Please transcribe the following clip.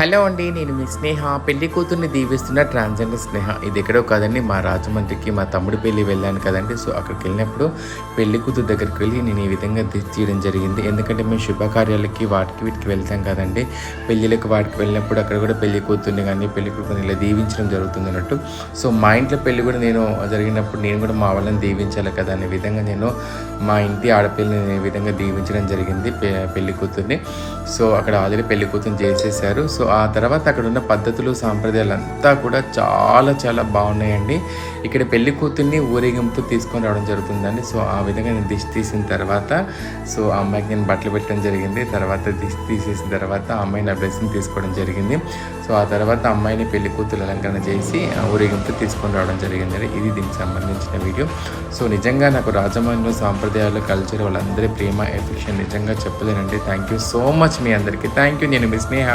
Hello అండి నేను మీ స్నేహ. పెళ్ళి కూతుర్ని దీవిస్తున్న ట్రాన్స్జెండర్ స్నేహ. ఇది ఎక్కడో కదండి మా రాజమండ్రికి మా తమ్ముడు పెళ్ళి వెళ్ళాను కదండి. సో అక్కడికి వెళ్ళినప్పుడు పెళ్ళి కూతురు దగ్గరికి వెళ్ళి నేను ఈ విధంగా తీయడం జరిగింది. ఎందుకంటే మేము శుభకార్యాలకి వాటికి వీటికి వెళ్తాం కదండి. పెళ్ళిళ్ళకి వాటికి వెళ్ళినప్పుడు అక్కడ కూడా పెళ్ళి కూతుర్ని కానీ పెళ్ళి కూతుర్ని ఇలా దీవించడం జరుగుతుంది అన్నట్టు. సో మా ఇంట్లో పెళ్ళి కూడా నేను జరిగినప్పుడు నేను కూడా మా వాళ్ళని దీవించాలి కదా అనే విధంగా నేను మా ఇంటి ఆడపిల్లని ఈ విధంగా దీవించడం జరిగింది పె- పెళ్ళి కూతుర్ని. సో అక్కడ ఆల్రెడీ పెళ్ళి కూతుర్ని చేసేసారు సో ఆ తర్వాత అక్కడ ఉన్న పద్ధతులు సాంప్రదాయాలు అంతా కూడా చాలా చాలా బాగున్నాయండి. ఇక్కడ పెళ్ళి కూతుర్ని ఊరేగింపుతో తీసుకొని రావడం జరుగుతుందండి. సో ఆ విధంగా నేను దిష్టి తీసిన తర్వాత సో ఆ అమ్మాయికి నేను బట్టలు పెట్టడం జరిగింది. తర్వాత దిష్టి తీసేసిన తర్వాత ఆ అమ్మాయి నా బ్లెస్సింగ్ తీసుకోవడం జరిగింది. సో ఆ తర్వాత అమ్మాయిని పెళ్ళి కూతురు అలంకరణ చేసి ఊరేగింపు తీసుకొని రావడం జరిగింది ఇది దీనికి సంబంధించిన వీడియో. సో నిజంగా నాకు రాజమండ్రిలో సాంప్రదాయాలు కల్చర్ వాళ్ళందరి ప్రేమ ఎఫెక్షన్ నిజంగా చెప్పలేనండి. థ్యాంక్ యూ సో మచ్ మీ అందరికీ. థ్యాంక్ యూ నేను మీ స్నేహ